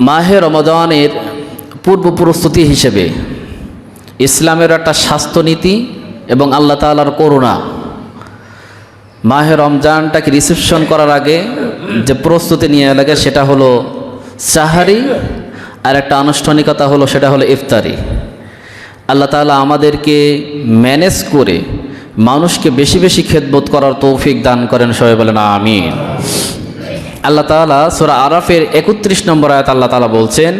মাহে রমজানের পূর্ব প্রস্তুতি হিসেবে ইসলামের একটা স্বাস্থ্যনীতি এবং আল্লাহ তালার করুণা। মাহে রমজানটাকে রিসেপশন করার আগে যে প্রস্তুতি নিয়ে লাগে সেটা হলো সাহারি আর একটা আনুষ্ঠানিকতা হলো সেটা হলো ইফতারি। আল্লাহ তালা আমাদেরকে ম্যানেজ করে মানুষকে বেশি বেশি খেদবোধ করার তৌফিক দান করেন, সবাই বলেন আমিন। আল্লাহ তালা সুরা আরাফের একত্রিশ নম্বর আয়াত আল্লাহ তালা বলছেন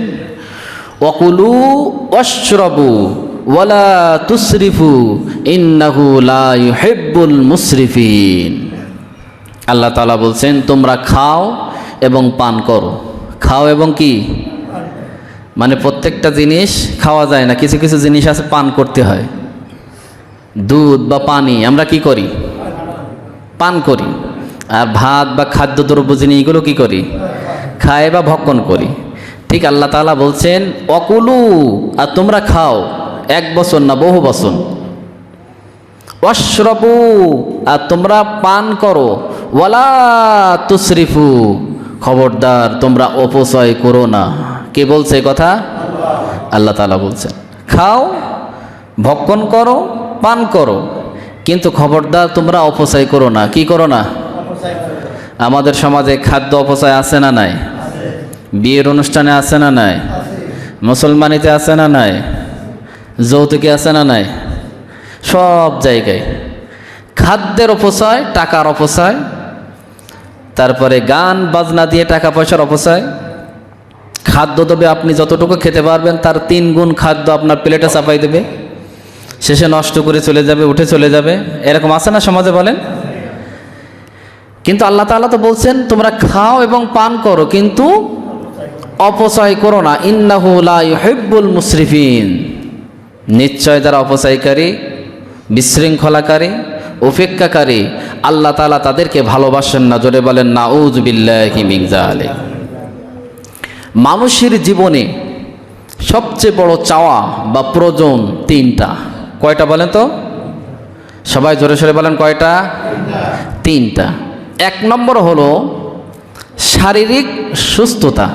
ওকুলু অশ্রবু ওয়ালা তুসরিফু ইন্নাহু লা মুসরিফিন। আল্লাহ তালা বলছেন, তোমরা খাও এবং পান করো। খাও এবং কি? মানে প্রত্যেকটা জিনিস খাওয়া যায় না, কিছু কিছু জিনিস আছে পান করতে হয়। দুধ বা পানি আমরা কি করি? পান করি। আর ভাত বা খাদ্যদ্রব্য জিনিস এগুলো কি করি? খায় বা ভক্ষণ করি। ঠিক আল্লাহ তালা বলছেন, অকুলু, আর তোমরা খাও, এক বছর না বহু বছর অশ্রবু, আর তোমরা পান করো। ওয়ালা তুসরিফু খবরদার, তোমরা অপচয় করো না। কে বলছে কথা? আল্লাহ তালা বলছেন, খাও, ভক্ষণ করো, পান করো। কিন্তু খবরদার তোমরা অপচয় করো না। কি করো না? আমাদের সমাজে খাদ্য অপচয় আছে না নাই? বিয়ের অনুষ্ঠানে আছে না নাই? মুসলমানিতে আছে না নাই? যৌতুকে আছে না নাই? সব জায়গায়। খাদ্যের অপচয়, টাকার অপচয়, তারপরে গান, বাজনা দিয়ে টাকা পয়সার অপচয়। খাদ্য দেবে আপনি যতটুকু খেতে পারবেন, তার তিন গুণ খাদ্য আপনার প্লেটে চাপাই দেবে। শেষে নষ্ট করে চলে যাবে, উঠে চলে যাবে। এরকম আছে না সমাজে বলেন? কিন্তু আল্লাহ তাআলা তো বলছেন, তোমরা খাও এবং পান করো, কিন্তু অপচয় করো না। ইন্নাহু লা ইউহিব্বুল মুসরিফিন নিশ্চয় তারা অপচয়কারী, বিশৃঙ্খলাকারী, উপেক্ষাকারী, আল্লাহ তাআলা তাদেরকে ভালোবাসেন না। জোরে বলেন নাউজ বিল্লাহি মিন জালিক মানুষের জীবনে সবচেয়ে বড় চাওয়া বা প্রয়োজন তিনটা। কয়টা বলেন তো? সবাই জোরে সরে বলেন, কয়টা? তিনটা। এক নম্বর হলো শারীরিক সুস্থতা।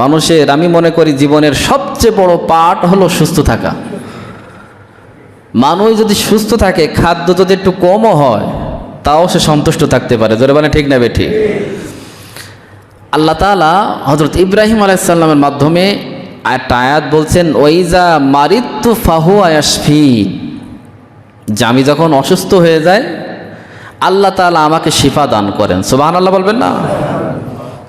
মানুষের, আমি মনে করি, জীবনের সবচেয়ে বড় পার্ট হলো সুস্থ থাকা। মানুষ যদি সুস্থ থাকে, খাদ্য যদি একটু কমও হয়, তাও সে সন্তুষ্ট থাকতে পারে। জোরে মানে ঠিক না বেঠি? আল্লাহ তালা হজরত ইব্রাহিম আলাইসাল্লামের মাধ্যমে একটা আয়াত বলছেন ওইজা মারিত্তু ফাহু আয়াসফি যে আমি যখন অসুস্থ হয়ে যাই আল্লাহ তালা আমাকে শিফা দান করেন। সুবাহ আল্লাহ বলবেন না?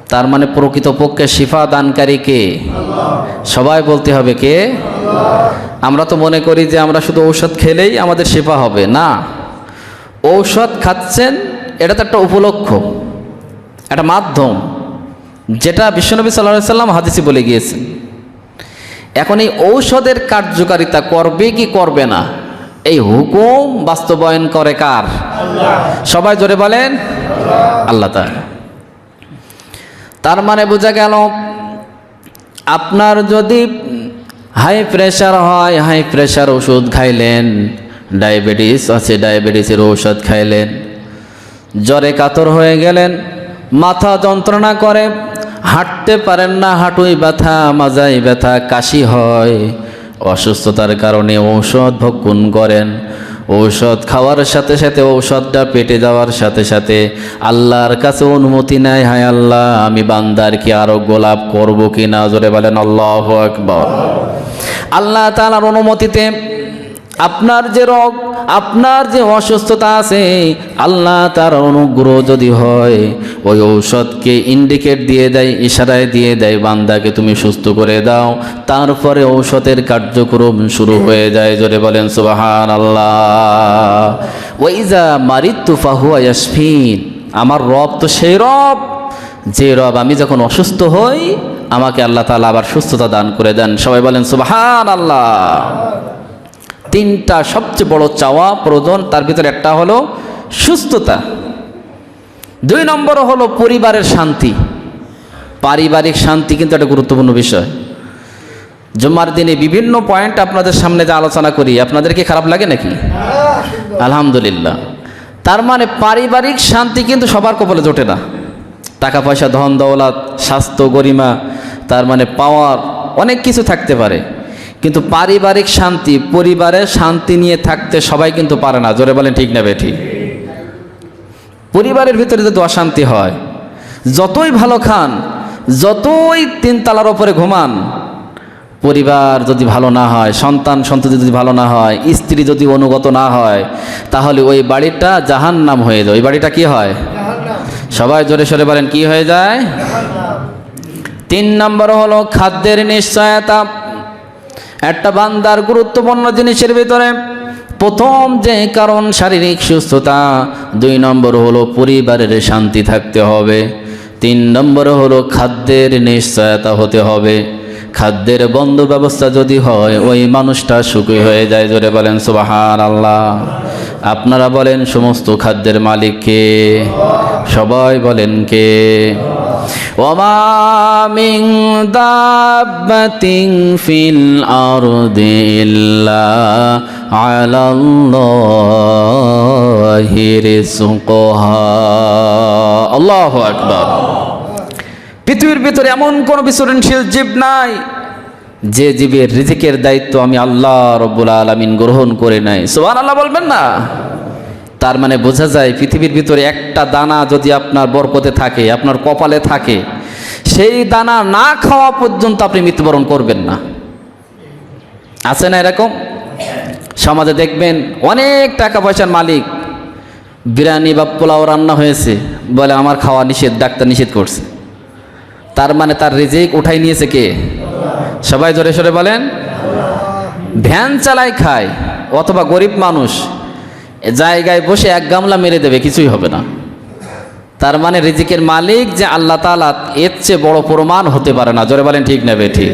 তার মানে প্রকৃতপক্ষে শিফা দানকারী কে? সবাই বলতে হবে কে? আমরা তো মনে করি যে আমরা শুধু ঔষধ খেলেই আমাদের শিফা হবে। না। ঔষধ খাচ্ছেন, এটা তো একটা উপলক্ষ, একটা মাধ্যম, যেটা বিশ্বনবী সাল্লাহ সাল্লাম হাদিসি বলে গিয়েছেন। এখন এই ঔষধের কার্যকারিতা করবে কি করবে না? এই হুকুম বাস্তবায়ন করে কার? সবাই জোরে বলেন আল্লাহ তার মানে বোঝা গেল আপনার যদি হাই প্রেশার হয় হাই প্রেশার ওষুধ খাইলেন ডায়াবেটিস আছে ডায়াবেটিসের ঔষধ খাইলেন জ্বরে কাতর হয়ে গেলেন মাথা যন্ত্রণা করে হাঁটতে পারেন না হাঁটুই ব্যথা মাজাই ব্যথা কাশি হয় অসুস্থতার কারণে ঔষধ ভক্ষণ করেন। ঔষধ খাওয়ার সাথে সাথে ঔষধটা পেটে যাওয়ার সাথে সাথে আল্লাহর কাছে অনুমতি নেয়, হায় আল্লাহ, আমি বান্দার কি আরোগ্য লাভ করব কি না জোরে বলেন, আল্লাহ আকবর। আল্লাহ তালার অনুমতিতে আপনার যে রোগ, আপনার যে অসুস্থতা আছে, আল্লাহ তার অনুগ্রহ যদি হয়, ওই ঔষধকে ইন্ডিকেট দিয়ে দেয়, ইশারায় দিয়ে দেয়, বান্দাকে তুমি সুস্থ করে দাও। তারপরে ঔষধের কার্যক্রম শুরু হয়ে যায়, জোরে বলেন সুবাহান আল্লাহ ওইজা মারিত্তু ইয়াসফিন আমার রব তো সেই রব। যে রব আমি যখন অসুস্থ হই, আমাকে আল্লাহ তালা আবার সুস্থতা দান করে দেন। সবাই বলেন সুবাহান আল্লাহ তিনটা সবচেয়ে বড় চাওয়া, প্রয়োজন, তার ভিতরে একটা হলো সুস্থতা। দুই নম্বর হলো পরিবারের শান্তি। পারিবারিক শান্তি কিন্তু একটা গুরুত্বপূর্ণ বিষয়। জুম্মার দিনে বিভিন্ন পয়েন্ট আপনাদের সামনে যে আলোচনা করি, আপনাদের কি খারাপ লাগে নাকি? আলহামদুলিল্লাহ। তার মানে পারিবারিক শান্তি কিন্তু সবার কপালে জোটে না। টাকা পয়সা, ধন, দৌলত, স্বাস্থ্য, গরিমা, তার মানে পাওয়ার অনেক কিছু থাকতে পারে। কিন্তু পারিবারিক শান্তি পরিবারের শান্তি নিয়ে থাকতে সবাই কিন্তু পারে না। জোরে বলেন ঠিক না বেঠিক পরিবারের ভিতরে যদি অশান্তি হয় যতই ভালো খান যতই তিন তালার ওপরে ঘুমান পরিবার যদি ভালো না হয় সন্তান সন্ততি যদি ভালো না হয় স্ত্রী যদি অনুগত না হয় তাহলে ওই বাড়িটা জাহান নাম হয়ে যায়। ওই বাড়িটা কি হয়? সবাই জোরে সরে বলেন কি হয়ে যায়? তিন নম্বর হলো খাদ্যের নিশ্চয়তা। একটা বান্দার গুরুত্বপূর্ণ জিনিসের ভিতরে প্রথম যে কারণ শারীরিক সুস্থতা, দুই নম্বর হলো পরিবারের শান্তি থাকতে হবে, তিন নম্বর হলো খাদ্যের নিশ্চয়তা হতে হবে। খাদ্যের বন্ধ ব্যবস্থা যদি হয়, ওই মানুষটা সুখী হয়ে যায়। জোরে বলেন সুবাহান আল্লাহ আপনারা বলেন, সমস্ত খাদ্যের মালিককে সবাই বলেন, কে? وما من دابة في الأرض إلا على الله رزقها الله أكبر পৃথিবীর ভিতরে এমন কোনো বিচরণশীল জীব নাই যে জীবের রিজিকের দায়িত্ব আমি আল্লাহ রব্বুল আলমিন গ্রহণ করে নাই সোহান আল্লাহ বলবেন না তার মানে বোঝা যায় পৃথিবীর ভিতরে একটা দানা যদি আপনার বরকতে থাকে, আপনার কপালে থাকে, সেই দানা না খাওয়া পর্যন্ত আপনি মৃত্যুবরণ করবেন না। আছে না এরকম? সমাজে দেখবেন অনেক টাকা পয়সার মালিক বিরিয়ানি বা পোলাও রান্না হয়েছে, বলে আমার খাওয়া নিষেধ, ডাক্তার নিষেধ করছে। তার মানে তার রিজিক উঠাই নিয়েছে কে? সবাই জোরে সরে বলেন। ভ্যান চালায় খায়, অথবা গরিব মানুষ জায়গায় বসে এক গামলা মেরে দেবে, কিছুই হবে না। তার মানে রিজিকের মালিক যে আল্লাহ তালা এর চেয়ে বড় প্রমাণ হতে পারে না। জোরে বলেন ঠিক নেবে ঠিক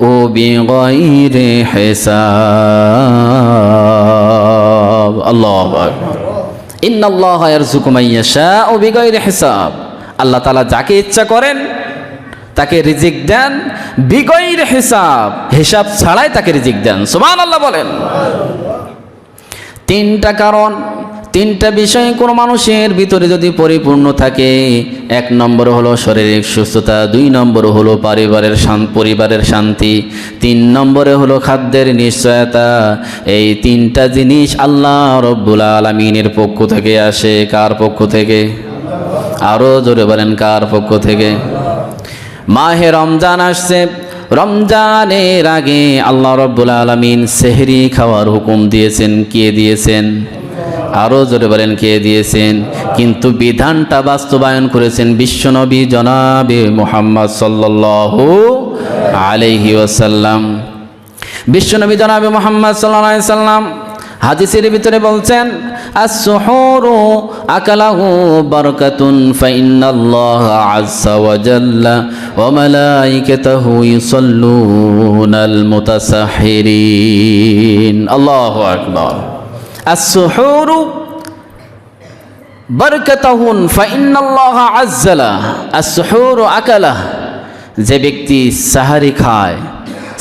ও আল্লাহ হিসাব। আল্লাহ তাআলা যাকে ইচ্ছা করেন তাকে রিজিক দেন বিগৈর হিসাব হিসাব ছাড়াই তাকে রিজিক দেন। সুমান আল্লাহ বলেন। তিনটা কারণ, তিনটা বিষয় কোনো মানুষের ভিতরে যদি পরিপূর্ণ থাকে। এক নম্বর হলো শারীরিক সুস্থতা, দুই নম্বর হলো পরিবারের পরিবারের শান্তি, তিন নম্বরে হলো খাদ্যের নিশ্চয়তা। এই তিনটা জিনিস আল্লাহ রব্বুল আলমিনের পক্ষ থেকে আসে। কার পক্ষ থেকে? আরও জোরে বলেন, কার পক্ষ থেকে? মাহে রমজান আসছে। রমজানের আগে আল্লাহ রব্বুল আলমিন সেহরি খাওয়ার হুকুম দিয়েছেন। কে দিয়েছেন? আরও জোরে বলেন, কে দিয়েছেন? কিন্তু বিধানটা বাস্তবায়ন করেছেন বিশ্বনবী জনাবে মোহাম্মদ সাল্লাল্লাহু আলাইহি ওয়াসাল্লাম। বিশ্বনবী জনাবে মোহাম্মদ আলাইহি সাল্লাম হাদিসের ভিতরে বলছেন আসহুরু আকালাহু বারাকাতুন ফাইন্নাল্লাহ আযজা ওয়া জাল্লা ওয়া মালাইকাতাহু ইউসাল্লুনাল মুতাসাহহিরিন আল্লাহু আকবার। আসহুরু বারাকাতাহুন ফাইন্নাল্লাহ আযজালা আসহুরু আকালাহ, যে ব্যক্তি সাহারি খায়।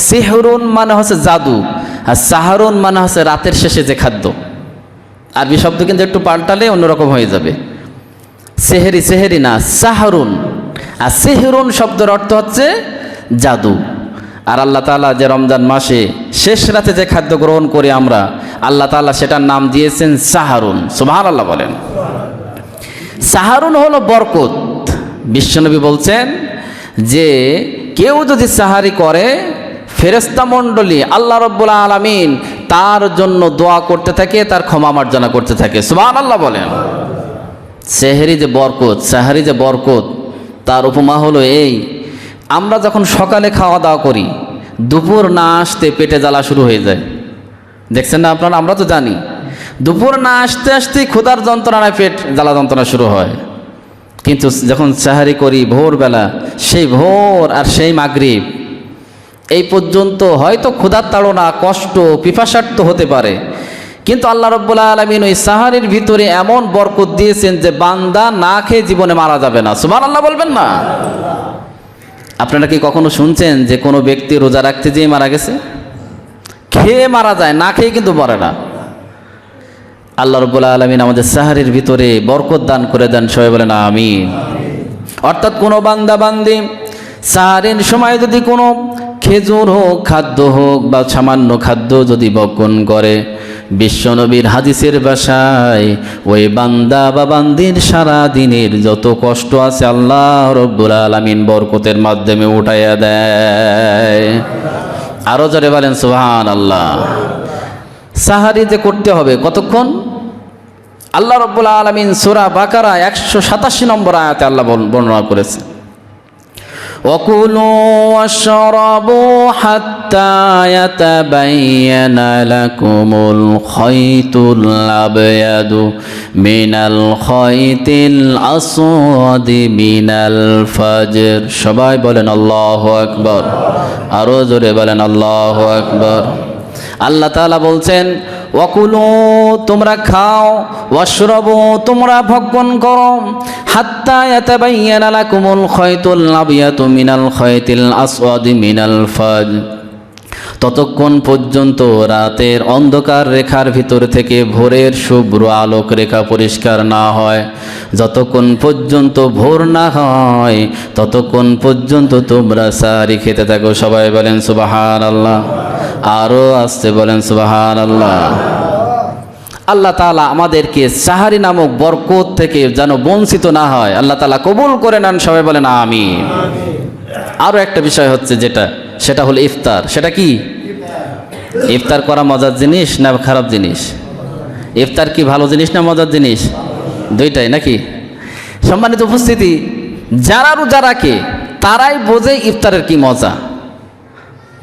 সিহরুন মানে হচ্ছে জাদু। আর সাহারুন মানে হচ্ছে রাতের শেষে যে খাদ্য। আরবি শব্দ কিন্তু একটু পাল্টালে অন্যরকম হয়ে যাবে। সেহেরি সেহেরি না, সাহারুন। আর সেহরুন শব্দের অর্থ হচ্ছে জাদু। আর আল্লাহ তালা যে রমজান মাসে শেষ রাতে যে খাদ্য গ্রহণ করি আমরা, আল্লাহ তালা সেটার নাম দিয়েছেন সাহারুন। সুবাহ আল্লাহ বলেন। সাহারুন হলো বরকত। বিশ্বনবী বলছেন যে কেউ যদি সাহারি করে ফেরেস্তা মণ্ডলী, আল্লাহ রব্বুল আলমিন তার জন্য দোয়া করতে থাকে, তার ক্ষমা মার্জনা করতে থাকে। সুবাহ আল্লাহ বলেন। সেহেরি যে বরকত, সাহারি যে বরকত, তার উপমা হলো এই, আমরা যখন সকালে খাওয়া দাওয়া করি, দুপুর না আসতে পেটে জ্বালা শুরু হয়ে যায়। দেখছেন না আপনারা? আমরা তো জানি। দুপুর না আসতে আসতেই ক্ষুধার যন্ত্রণায় পেট জ্বালা যন্ত্রণা শুরু হয়। কিন্তু যখন সাহারি করি ভোরবেলা, সেই ভোর আর সেই মাগরিব এই পর্যন্ত হয়তো ক্ষুধার তাড়না, কষ্ট, পিপাসার্থ হতে পারে। কিন্তু আল্লাহ রব্বুল্লা আলমিন ওই সাহারির ভিতরে এমন বরকত দিয়েছেন যে বান্দা না খেয়ে জীবনে মারা যাবে না। সুমান আল্লাহ বলবেন না? আপনারা কি কখনো শুনছেন যে কোনো ব্যক্তি রোজা রাখতে যেয়ে মারা গেছে? খেয়ে মারা যায়, না খেয়ে কিন্তু মরে না। আল্লাহ রব্বুল আলমিন আমাদের সাহারির ভিতরে বরকত দান করে দেন, সবাই বলেন আমিন। অর্থাৎ কোনো বান্দা বান্দি সাহারির সময় যদি কোনো খেজুর হোক খাদ্য হোক বা সামান্য খাদ্য যদি বক্ষণ করে, বিশ্বনবীর হাদিসের বাসায় ওই বান্দা বা বান্দির সারা দিনের যত কষ্ট আছে আল্লাহ রব্বুল আলমিন বরকতের মাধ্যমে উঠাইয়া দেয়। আরও জোরে বলেন সুহান আল্লাহ সাহারিতে করতে হবে কতক্ষণ? আল্লাহ রব্বুল আলমিন সুরা বাকারা একশো সাতাশি নম্বর আয়াতে আল্লাহ বর্ণ- বর্ণনা করেছে وكلوا واشربوا حتى يتبين لكم الخيط الأبيض من الخيط الأسود من الفجر সবাই বলেন আল্লাহ আকবর আরো জোরে বলেন আল্লাহ আকবর আল্লাহ তাআলা বলছেন ওয়াকুলু, তোমরা খাও অশ্রব তোমরা ভক্ষণ করো। হাত্তা ইয়াতাবাইয়ানা লাকুমুল খায়তুল আবিয়াতু মিনাল খায়তিল আসওয়াদি মিনাল ততক্ষণ পর্যন্ত রাতের অন্ধকার রেখার ভিতর থেকে ভোরের শুভ্র আলোক রেখা পরিষ্কার না হয়। যতক্ষণ পর্যন্ত ভোর না হয়, ততক্ষণ পর্যন্ত তোমরা সারি খেতে থাকো। সবাই বলেন সুবাহান আল্লাহ আরও আসতে বলেন সুবাহান আল্লাহ আল্লাহ তালা আমাদেরকে সাহারি নামক বরকত থেকে যেন বঞ্চিত না হয়, আল্লাহ তালা কবুল করে নেন, সবাই বলেন আমি আরও একটা বিষয় হচ্ছে যেটা, সেটা হলো ইফতার। সেটা কি? ইফতার করা মজার জিনিস না খারাপ জিনিস? ইফতার কি ভালো জিনিস না মজার জিনিস? দুইটাই, নাকি? সম্মানিত উপস্থিতি, যারা রাখে, তারাই বোঝে ইফতারের কি মজা।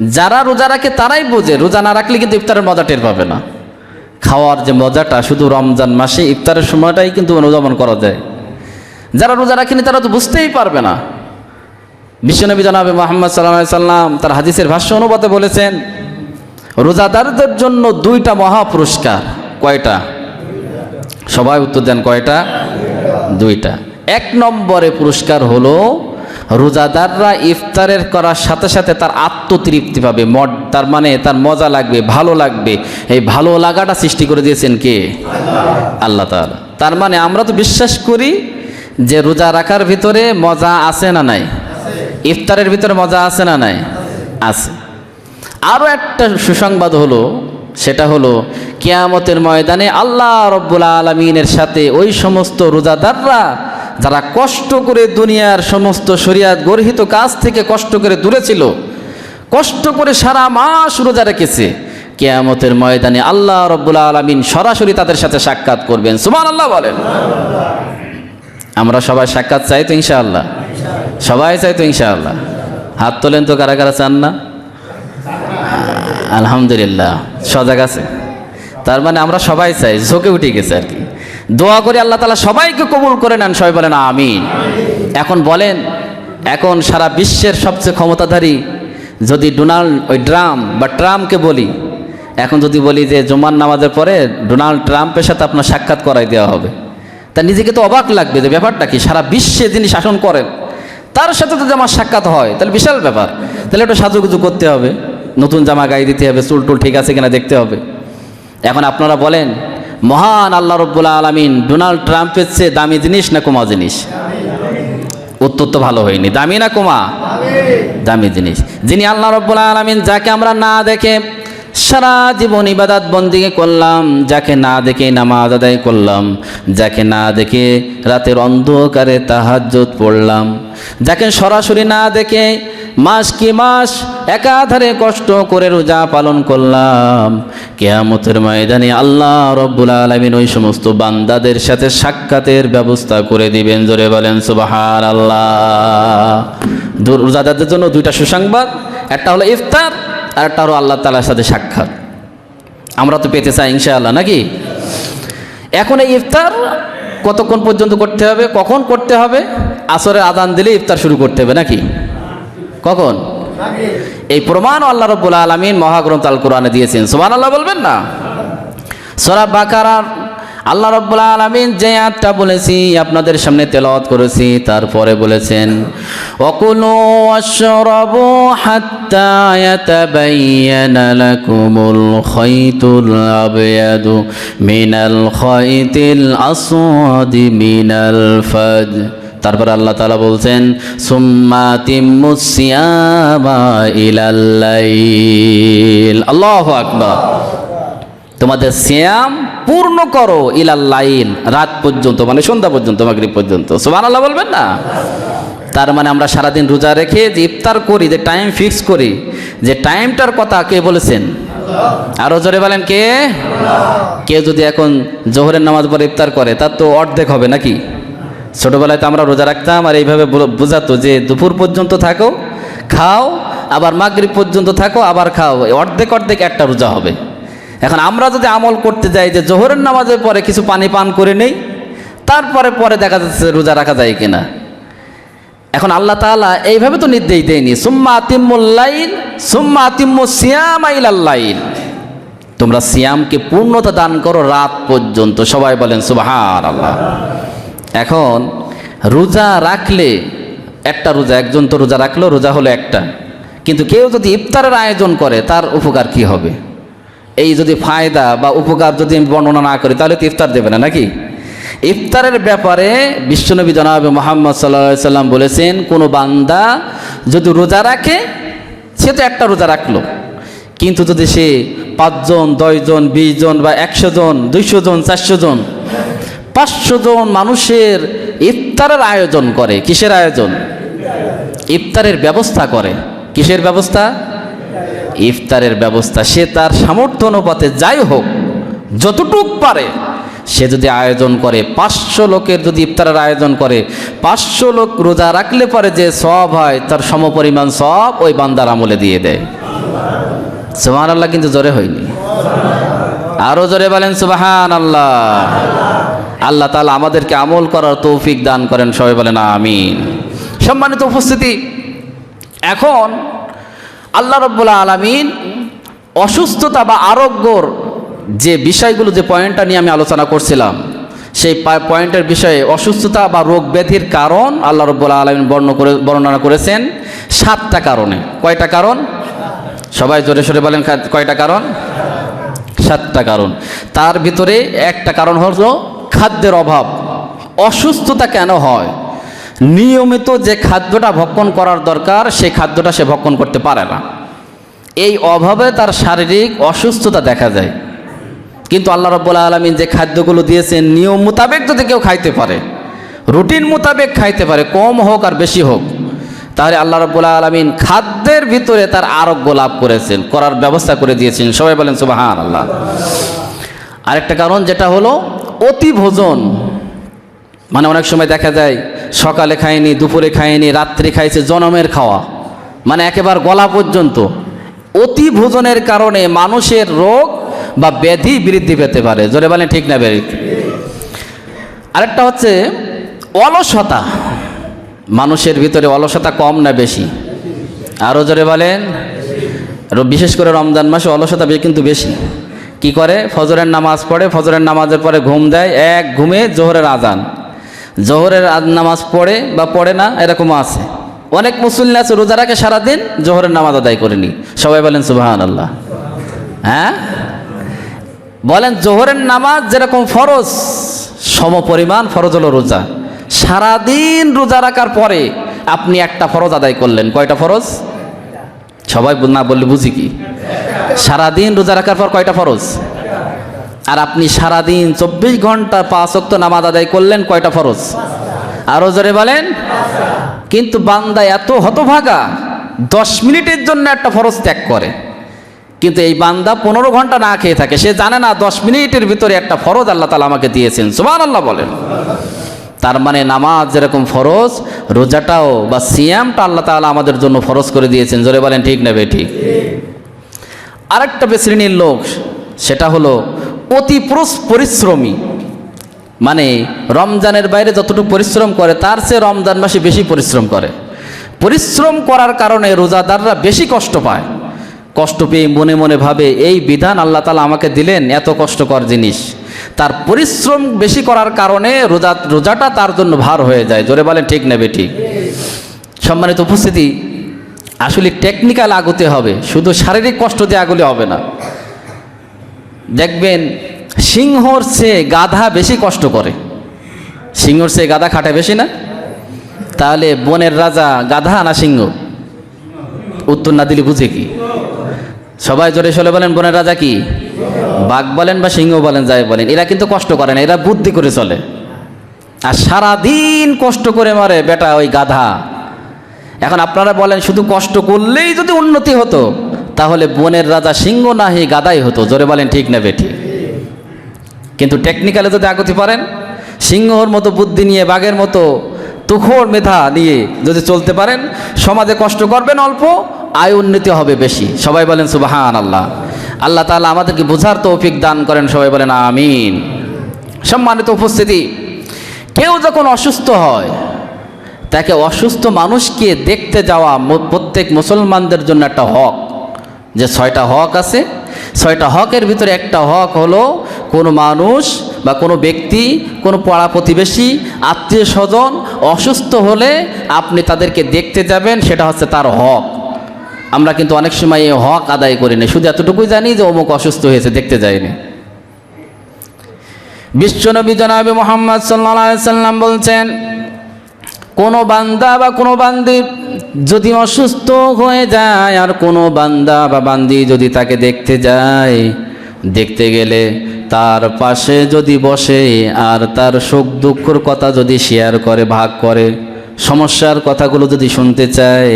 যারা রোজা রাখে তারাই বোঝে, রোজা না রাখলে কিন্তু ইফতারের মজা টের পাবে না। খাওয়ার যে মজাটা, শুধু রমজান মাসে ইফতারের সময়টাই কিন্তু অনুধাবন করা যায়। যারা রোজা রাখেনি তারা তো বুঝতেই পারবে না। বিশ্বনবী জনাবে মোহাম্মদ সাল্লাহ সাল্লাম তার হাদিসের ভাষ্য অনুবাদে বলেছেন, রোজাদারদের জন্য দুইটা মহা পুরস্কার। কয়টা? সবাই উত্তর দেন কয়টা? দুইটা। এক নম্বরে পুরস্কার হলো রোজাদাররা ইফতারের করার সাথে সাথে তার আত্মতৃপ্তি পাবে। মড তার মানে তার মজা লাগবে, ভালো লাগবে। এই ভালো লাগাটা সৃষ্টি করে দিয়েছেন কে? আল্লাহ তাআলা। তার মানে আমরা তো বিশ্বাস করি যে রোজা রাখার ভিতরে মজা আছে না নাই? ইফতারের ভিতরে মজা আছে না নাই? আছে। আরও একটা সুসংবাদ হলো, সেটা হলো, কেয়ামতের ময়দানে আল্লাহ রব্বুল আলমিনের সাথে ওই সমস্ত রোজাদাররা যারা কষ্ট করে দুনিয়ার সমস্ত শরিয়াত গর্হিত কাজ থেকে কষ্ট করে দূরে ছিল কষ্ট করে সারা মাস রোজা রেখেছে, কেয়ামতের ময়দানে আল্লাহ রব্বুল আলমিন সরাসরি তাদের সাথে সাক্ষাৎ করবেন। সুমান আল্লাহ বলেন। আমরা সবাই সাক্ষাৎ চাই তো ইনশাআল্লাহ? সবাই চাই তো ইনশাআল্লাহ? হাত তোলেন তো কারা কারা চান না? আলহামদুলিল্লাহ, সজাগ আছে। তার মানে আমরা সবাই চাই, ঝোঁকে উঠে গেছে আর কি। দোয়া করে আল্লাহ তালা সবাইকে কবুল করে নেন, সবাই বলেন আমিন। এখন বলেন, এখন সারা বিশ্বের সবচেয়ে ক্ষমতাধারী যদি ডোনাল্ড, ওই ড্রাম বা ট্রাম্পকে বলি, এখন যদি বলি যে জুমার নামাজের পরে ডোনাল্ড ট্রাম্পের সাথে আপনার সাক্ষাৎ করাই দেওয়া হবে, তা নিজেকে তো অবাক লাগবে যে ব্যাপারটা কি? সারা বিশ্বে যিনি শাসন করেন, তার সাথে যদি আমার সাক্ষাৎ হয়, তাহলে বিশাল ব্যাপার। তাহলে একটু সাজুগুজু করতে হবে, নতুন জামা গায়ে দিতে হবে চুল টুল ঠিক আছে কিনা দেখতে হবে। এখন আপনারা বলেন মহান আল্লাহ রব্বুল্লা আলমিন ডোনাল্ড ট্রাম্পের চেয়ে দামি জিনিস না কমা জিনিস? উত্তর তো ভালো হয়নি। দামি না কমা? দামি জিনিস। যিনি আল্লাহ রব্বুল আলমিন যাকে আমরা না দেখে সারা জীবন ইবাদাত বন্দিকে করলাম, যাকে না দেখে নামাজ আদায় করলাম, যাকে না দেখে রাতের অন্ধকারে তাহাজ্জুদ পড়লাম, যাকে সরাসরি না দেখে মাস কি মাস একাধারে কষ্ট করে রোজা পালন করলাম। কেয়ামতের ময়দানে আল্লাহ রব্বুল আলমিন ওই সমস্ত বান্দাদের সাথে সাক্ষাতের ব্যবস্থা করে দিবেন। জোরে বলেন সুবাহার আল্লাহ রোজাদারদের জন্য দুইটা সুসংবাদ, একটা হলো ইফতার, আর একটা হলো আল্লাহ তালার সাথে সাক্ষাৎ। আমরা তো পেতে চাই ইনশাআল্লাহ, নাকি? এখন এই ইফতার কতক্ষণ পর্যন্ত করতে হবে, কখন করতে হবে? আসরের আদান দিলে ইফতার শুরু করতে হবে, নাকি? কখন? এই প্রমাণ আল্লাহ রব্বুল আলমিন মহাগ্রন্থ আল কোরআনে দিয়েছেন। সুমান আল্লাহ বলবেন না? সরা বাকারার আল্লাহ রব্বুল আলমিন যে আয়াতটা বলেছি, আপনাদের সামনে তেলাওয়াত করেছি, তারপরে বলেছেন অকুলু অশরবু হাত্তা ইয়াতাবাইয়ানা লাকুমুল খাইতুল আবয়াদু মিনাল খাইতিল মিনাল ফাজ। তারপর আল্লাহ তাআলা বলছেন আল্লাহু আকবার। তোমাদের শ্যাম পূর্ণ করো ইলাল্লাইল রাত পর্যন্ত মানে সন্ধ্যা পর্যন্ত, মাগরিব পর্যন্ত। সুবহানাল্লাহ বলবেন না? তার মানে আমরা সারাদিন রোজা রেখে যে ইফতার করি, যে টাইম ফিক্স করি, যে টাইমটার কথা কে বলেছেন? আরও জোরে বলেন কে? কেউ যদি এখন জোহরের নামাজ পরে ইফতার করে, তার তো অর্ধেক হবে নাকি? ছোটবেলায় তো আমরা রোজা রাখতাম আর এইভাবে বোঝাতো যে দুপুর পর্যন্ত থাকো, খাও, আবার মাগরিব পর্যন্ত থাকো, আবার খাও। অর্ধেক অর্ধেক একটা রোজা হবে। এখন আমরা যদি আমল করতে যাই যে জোহরের নামাজের পরে কিছু পানি পান করে নেই, তারপরে পরে দেখা যাচ্ছে রোজা রাখা যায় কিনা। এখন আল্লাহ তাআলা এইভাবে তো নির্দেশ দেয়নি, সুম্মা আতিমুল্লাইল সুম্মা আতিম্মু সিয়াম আইলাল্লাইল তোমরা সিয়ামকে পূর্ণতা দান করো রাত পর্যন্ত। সবাই বলেন সুবাহান আল্লাহ এখন রোজা রাখলে একটা রোজা, একজন তো রোজা রাখল রোজা হলো একটা। কিন্তু কেউ যদি ইফতারের আয়োজন করে, তার উপকার কি হবে? এই যদি ফায়দা বা উপকার যদি আমি বর্ণনা না করি, তাহলে তো ইফতার দেবে না, নাকি? ইফতারের ব্যাপারে বিশ্বনবী জনাব মোহাম্মদ সাল্লা সাল্লাম বলেছেন, কোনো বান্দা যদি রোজা রাখে, সে তো একটা রোজা রাখল। কিন্তু যদি সে পাঁচজন, দশজন বিশ জন বা একশো জন, দুইশো জন, চারশো জন পাঁচশো জন মানুষের ইফতারের আয়োজন করে। কিসের আয়োজন? ইফতারের ব্যবস্থা করে। কিসের ব্যবস্থা? ইফতারের ব্যবস্থা। সে তার সামর্থ্য অনুপাতে যাই হোক, যতটুক পারে, সে যদি আয়োজন করে, পাঁচশো লোকের যদি ইফতারের আয়োজন করে, পাঁচশো লোক রোজা রাখলে পরে যে সব হয়, তার সমপরিমাণ সব ওই বান্দার আমলে দিয়ে দেয়। সুবাহান আল্লাহ কিন্তু জোরে হয়নি। আরও জোরে বলেন সুবাহান আল্লাহ আল্লাহ তালা আমাদেরকে আমল করার তৌফিক দান করেন। সবাই বলেন আমিন। সম্মানিত উপস্থিতি, এখন আল্লাহ রব্বুল্লাহ আলমিন অসুস্থতা বা আরোগ্যর যে বিষয়গুলো, যে পয়েন্টটা নিয়ে আমি আলোচনা করছিলাম, সেই পয়েন্টের বিষয়ে অসুস্থতা বা রোগ ব্যাধির কারণ আল্লাহ রব্বুল্লাহ আলমিন বর্ণ করে, বর্ণনা করেছেন সাতটা কারণে। কয়টা কারণ? সবাই জোরে সোরে বলেন কয়টা কারণ? সাতটা কারণ। তার ভিতরে একটা কারণ হলো খাদ্যের অভাব। অসুস্থতা কেন হয়? নিয়মিত যে খাদ্যটা ভক্ষণ করার দরকার, সেই খাদ্যটা সে ভক্ষণ করতে পারে না। এই অভাবে তার শারীরিক অসুস্থতা দেখা যায়। কিন্তু আল্লাহ রব্বুল আলমিন যে খাদ্যগুলো দিয়েছেন, নিয়ম মোতাবেক যদি কেউ খাইতে পারে, রুটিন মোতাবেক খাইতে পারে, কম হোক আর বেশি হোক, তাহলে আল্লাহ রব্বুল আলমিন খাদ্যের ভিতরে তার আরোগ্য লাভ করেছেন, করার ব্যবস্থা করে দিয়েছেন। সবাই বলেন সুবাহান আল্লাহ আরেকটা কারণ যেটা হলো অতি ভোজন। মানে অনেক সময় দেখা যায়, সকালে খায়নি, দুপুরে খায়নি, রাত্রে খাইছে, জনমের খাওয়া। মানে একেবারে গলা পর্যন্ত। অতি ভোজনের কারণে মানুষের রোগ বা ব্যাধি বৃদ্ধি পেতে পারে। জোরে বলেন ঠিক না, বেরিক? আরেকটা হচ্ছে, অলসতা। মানুষের ভিতরে অলসতা কম না বেশি? আরও জোরে বলেন। বিশেষ করে রমজান মাসে অলসতা কিন্তু বেশি। কি করে? ফজরের নামাজ পড়ে, ফজরের নামাজের পরে ঘুম দেয়, এক ঘুমে জোহরের আজান। জোহরের নামাজ পড়ে বা পড়ে না এরকম আছে। অনেক মুসল্লি আছে, রোজা রাখে সারাদিন, জোহরের নামাজ আদায় করেনি সবাই বলেন সুবাহান আল্লাহ হ্যাঁ? বলেন, জোহরের নামাজ যেরকম ফরজ সমপরিমাণ ফরজ হলো রোজা। সারাদিন রোজা রাখার পরে আপনি একটা ফরজ আদায় করলেন। কয়টা ফরজ? সবাই না বললে বুঝি কি? সারাদিন রোজা রাখার পর কয়টা ফরজ? আর আপনি সারাদিন চব্বিশ ঘণ্টা পাঁচ অক্ত নামাজ আদায় করলেন, কয়টা ফরজ? আরও জোরে বলেন। কিন্তু বান্দা এত হতভাগা, দশ মিনিটের জন্য একটা ফরজ ত্যাগ করে। কিন্তু এই বান্দা পনেরো ঘণ্টা না খেয়ে থাকে। সে জানে না দশ মিনিটের ভিতরে একটা ফরজ আল্লাহ তালা আমাকে দিয়েছেন। সুমান আল্লাহ বলেন। তার মানে নামাজ যেরকম ফরজ, রোজাটাও বা সিয়ামটা আল্লাহ তাআলা আমাদের জন্য ফরজ করে দিয়েছেন। জোরে বলেন, ঠিক নেবে ঠিক? আরেকটা শ্রেণির লোক, সেটা হলো অতি পরিশ্রমী। মানে রমজানের বাইরে যতটুকু পরিশ্রম করে, তার চেয়ে রমজান মাসে বেশি পরিশ্রম করে। পরিশ্রম করার কারণে রোজাদাররা বেশি কষ্ট পায়। কষ্ট পেয়ে মনে মনে ভাবে, এই বিধান আল্লাহ তালা আমাকে দিলেন, এত কষ্টকর জিনিস। তার পরিশ্রম বেশি করার কারণে রোজা, রোজাটা তার জন্য ভার হয়ে যায়। জোরে বলেন, ঠিক নেবে ঠিক? সম্মানিত উপস্থিতি আসলে টেকনিক্যাল আগুতে হবে, শুধু শারীরিক কষ্ট দিয়ে আগুলে হবে না। দেখবেন, সিংহর চেয়ে গাধা বেশি কষ্ট করে। সিংহর চেয়ে গাধা খাটে বেশি না? তাহলে বনের রাজা গাধা না সিংহ? উত্তর না দিলে বুঝে কি? সবাই জোরে সলে বলেন, বনের রাজা কি? বাঘ বলেন বা সিংহ বলেন, যাই বলেন, এরা কিন্তু কষ্ট করে না, এরা বুদ্ধি করে চলে। আর সারাদিন কষ্ট করে মারে, বেটা ওই গাধা। এখন আপনারা বলেন, শুধু কষ্ট করলেই যদি উন্নতি হতো, তাহলে বনের রাজা সিংহ না হয়ে গাদাই হতো। জোরে বলেন, ঠিক না বেঠিক কিন্তু টেকনিক্যালে যদি আগতে পারেন, সিংহর মতো বুদ্ধি নিয়ে, বাঘের মতো তুখোর মেধা নিয়ে যদি চলতে পারেন, সমাজে কষ্ট করবেন অল্প, আয় উন্নতি হবে বেশি। সবাই বলেন সুবাহান আল্লাহ আল্লাহ তাআলা আমাদেরকে বোঝার তৌফিক দান করেন, সবাই বলেন, আমিন। সম্মানিত উপস্থিতি, কেউ যখন অসুস্থ হয় তাকে অসুস্থ মানুষকে দেখতে যাওয়া প্রত্যেক মুসলমানদের জন্য একটা হক, যে ছয়টা হক আছে। ছয়টা হকের ভিতরে একটা হক হলো কোনো মানুষ বা কোনো ব্যক্তি, কোনো পাড়া প্রতিবেশী, আত্মীয় স্বজন অসুস্থ হলে আপনি তাদেরকে দেখতে যাবেন, সেটা হচ্ছে তার হক। আমরা কিন্তু অনেক সময় এই হক আদায় করি না। শুধু এতটুকুই জানি যে অমুক অসুস্থ হয়েছে, দেখতে যায়নি। বিশ্বনবী জনাবি মোহাম্মদ সাল্লা সাল্লাম বলছেন কোনো বান্দা বা কোনো বান্দি যদি অসুস্থ হয়ে যায়, আর কোনো বান্দা বা বান্দি যদি তাকে দেখতে যায়, দেখতে গেলে তার পাশে যদি বসে, আর তার সুখ দুঃখর কথা যদি শেয়ার করে, ভাগ করে, সমস্যার কথাগুলো যদি শুনতে চায়,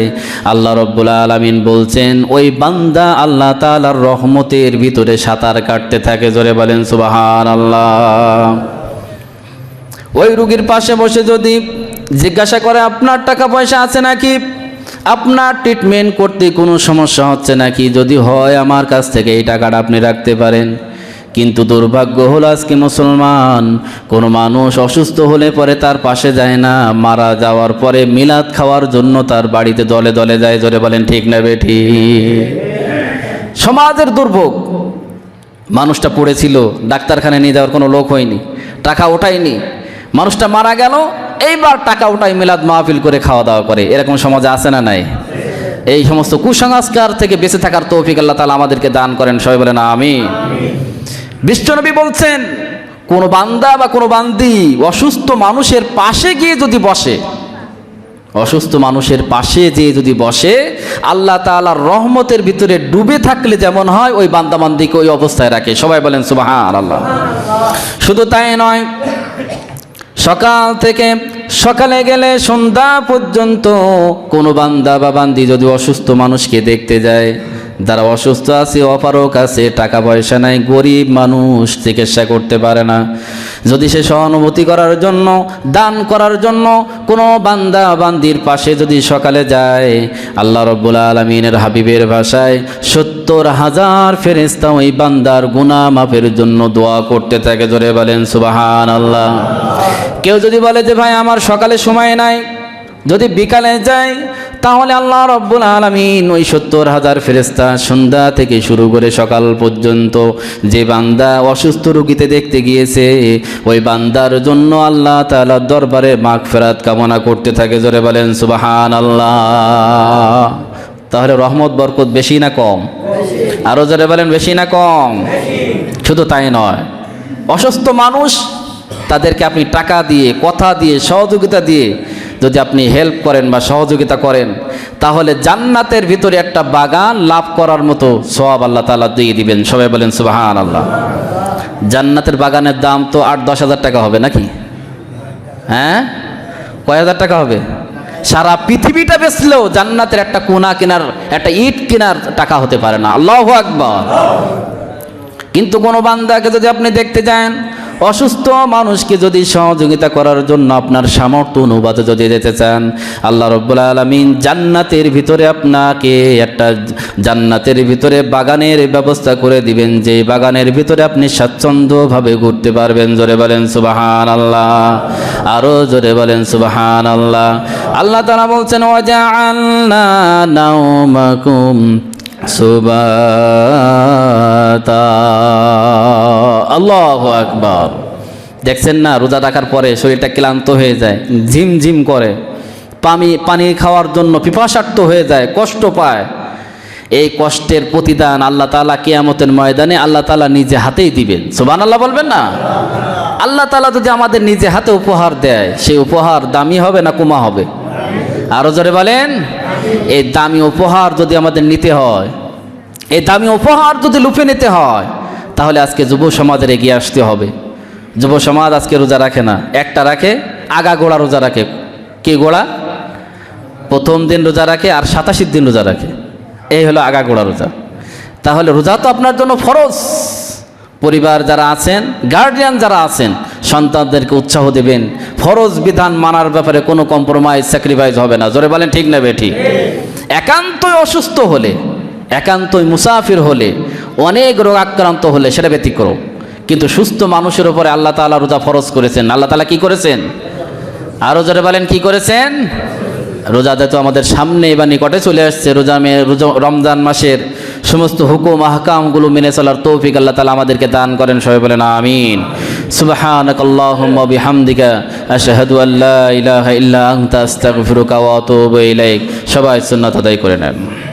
আল্লাহ রব্বুল আলমিন বলছেন, ওই বান্দা আল্লাহ তালার রহমতের ভিতরে সাঁতার কাটতে থাকে, জোরে বলেন সুবাহান আল্লাহ ওই রুগীর পাশে বসে যদি জিজ্ঞাসা করে, আপনার টাকা পয়সা আছে নাকি? আপনার ট্রিটমেন্ট করতে কোনো সমস্যা হচ্ছে নাকি? যদি হয় আমার কাছ থেকে এই টাকাটা আপনি রাখতে পারেন। কিন্তু দুর্ভাগ্য হলো আজকে মুসলমান, কোনো মানুষ অসুস্থ হলে পরে তার পাশে যায় না। মারা যাওয়ার পরে মিলাদ খাওয়ার জন্য তার বাড়িতে দলে দলে যায়। জোরে বলেন, ঠিক না বেঠি সমাজের দুর্ভোগ। মানুষটা পড়েছিল, ডাক্তারখানায় নিয়ে যাওয়ার কোনো লোক হয়নি, টাকা ওঠায়নি। মানুষটা মারা গেল এইবার টাকা ওঠাই মিলাদ মাহফিল করে খাওয়া দাওয়া করে। এরকম সমাজে আছে না নাই? এই সমস্ত কুসংস্কার থেকে বেঁচে থাকার তৌফিক আল্লাহ তালা আমাদেরকে দান করেন। সবাই বলেন আমি বিশ্বনবী বলছেন, কোনো বান্দা বা কোনো বান্দি অসুস্থ মানুষের পাশে গিয়ে যদি বসে, অসুস্থ মানুষের পাশে যে যদি বসে, আল্লাহ তাআলার রহমতের ভিতরে ডুবে থাকলে যেমন হয়, ওই বান্দাবান্দিকে ওই অবস্থায় রাখে। সবাই বলেন সুবাহান আল্লাহ শুধু তাই নয় সকাল থেকে সকালে গেলে সন্ধ্যা পর্যন্ত কোনো বান্দা বা বান্দি যদি অসুস্থ মানুষকে দেখতে যায় যারা অসুস্থ আছে অপারক আছে, টাকা পয়সা নাই, গরিব মানুষ, চিকিৎসা করতে পারে না। যদি সে সহানুভূতি করার জন্য, দান করার জন্য কোনো বান্দা বান্দির পাশে যদি সকালে যায়, আল্লাহ রব্বুল আলমিনের হাবিবের ভাষায় সত্তর হাজার ফেরেস্তা ওই বান্দার গুনা মাফের জন্য দোয়া করতে থাকে। জোরে বলেন সুবাহান আল্লাহ কেউ যদি বলে যে, ভাই, আমার সকালে সময় নাই। যদি বিকালে যাই, তাহলে আল্লাহ রব্বুল আলমিন ওই সত্তর হাজার ফেরেস্তা সন্ধ্যা থেকে শুরু করে সকাল পর্যন্ত যে বান্দা অসুস্থ রুগীতে দেখতে গিয়েছে, ওই বান্দার জন্য আল্লাহ তালার দরবারে মাগ ফেরাত কামনা করতে থাকে। জোরে বলেন সুবাহান আল্লাহ তাহলে রহমত, বরকত বেশি না কম? আরও জোরে বলেন, বেশি না কম? শুধু তাই নয়, অসুস্থ মানুষ তাদেরকে আপনি টাকা দিয়ে, কথা দিয়ে, সহযোগিতা দিয়ে যদি আপনি হেল্প করেন বা সহযোগিতা করেন, তাহলে জান্নাতের ভিতরে একটা বাগান লাভ করার মতো সব আল্লাহ তালা দিয়ে দিবেন। সবাই বলেন সুবাহান আল্লাহ জান্নাতের বাগানের দাম তো আট দশ হাজার টাকা হবে নাকি? হ্যাঁ? কয় হাজার টাকা হবে? সারা পৃথিবীটা বেচলেও জান্নাতের একটা কোনা কেনার, একটা ইট কেনার টাকা হতে পারে না। আল্লাহ আকবর। কিন্তু কোনো বান্দাকে যদি আপনি দেখতে যান, অসুস্থ মানুষকে যদি সহযোগিতা করার জন্য আপনার সামর্থ্য অনুবাদে যদি যেতে চান, আল্লাহ রব্বুল আলমিন জান্নাতের ভিতরে আপনাকে একটা জান্নাতের ভিতরে বাগানের ব্যবস্থা করে দিবেন, যে বাগানের ভিতরে আপনি স্বাচ্ছন্দ্যভাবে ঘুরতে পারবেন। জোরে বলেন সুবাহান আল্লাহ আরও জোরে বলেন সুবাহান আল্লাহ আল্লাহ তারা বলছেন ওজা আল্লাহ আল্লাহ আকবর। দেখছেন না, রোজা রাখার পরে শরীরটা ক্লান্ত হয়ে যায়, ঝিমঝিম করে। পানি পানি খাওয়ার জন্য পিপাসার্থ হয়ে যায়, কষ্ট পায়। এই কষ্টের প্রতিদান আল্লাহ তালা কেয়ামতের ময়দানে আল্লাহ তালা নিজে হাতেই দিবেন। সুবান আল্লাহ বলবেন না? আল্লাহ তালা যদি আমাদের নিজে হাতে উপহার দেয়, সেই উপহার দামি হবে না কুমা হবে? আরও জোরে বলেন, এই দামি উপহার যদি আমাদের নিতে হয়, এই দামি উপহার যদি লুফে নিতে হয়, তাহলে আজকে যুব সমাজের এগিয়ে আসতে হবে। যুব সমাজ আজকে রোজা রাখে না, একটা রাখে, আগা গোড়া রোজা রাখে। কে গোড়া? প্রথম দিন রোজা রাখে আর সাতাশির দিন রোজা রাখে। এই হলো আগা গোড়া রোজা। তাহলে রোজা তো আপনার জন্য ফরজ। পরিবার যারা আছেন গার্ডিয়ান যারা আছেন সন্তানদেরকে উৎসাহ দেবেন। ফরজ বিধান মানার ব্যাপারে কোনো কম্প্রোমাইজ স্যাক্রিফাইস হবে না। জোরে বলেন, ঠিক না বেঠি একান্তই অসুস্থ হলে, একান্তই মুসাফির হলে, অনেক রোগ আক্রান্ত হলে সেটা ব্যতিক্রম। কিন্তু সুস্থ মানুষের উপরে আল্লাহ তাআলা রোজা ফরজ করেছেন। আল্লাহ তাআলা কি করেছেন? আরও জোরে বলেন, কি করেছেন? রোজাতে তো আমাদের সামনে বা নিকটে চলে আসছে। রোজা মে, রোজা, রমজান মাসের সমস্ত হুকুম, আহকামগুলো মেনে চলার তৌফিক আল্লাহ তালা আমাদেরকে দান করেন। সবাই বলেন, আমিন। সুবহানাক আল্লাহুম্মা বিহামদিকা, আশহাদু আল্লা ইলাহা ইল্লা আনতা, আস্তাগফিরুকা ওয়া আতুবু ইলাইক। সবাই সুন্নাত আদায় করে নেন।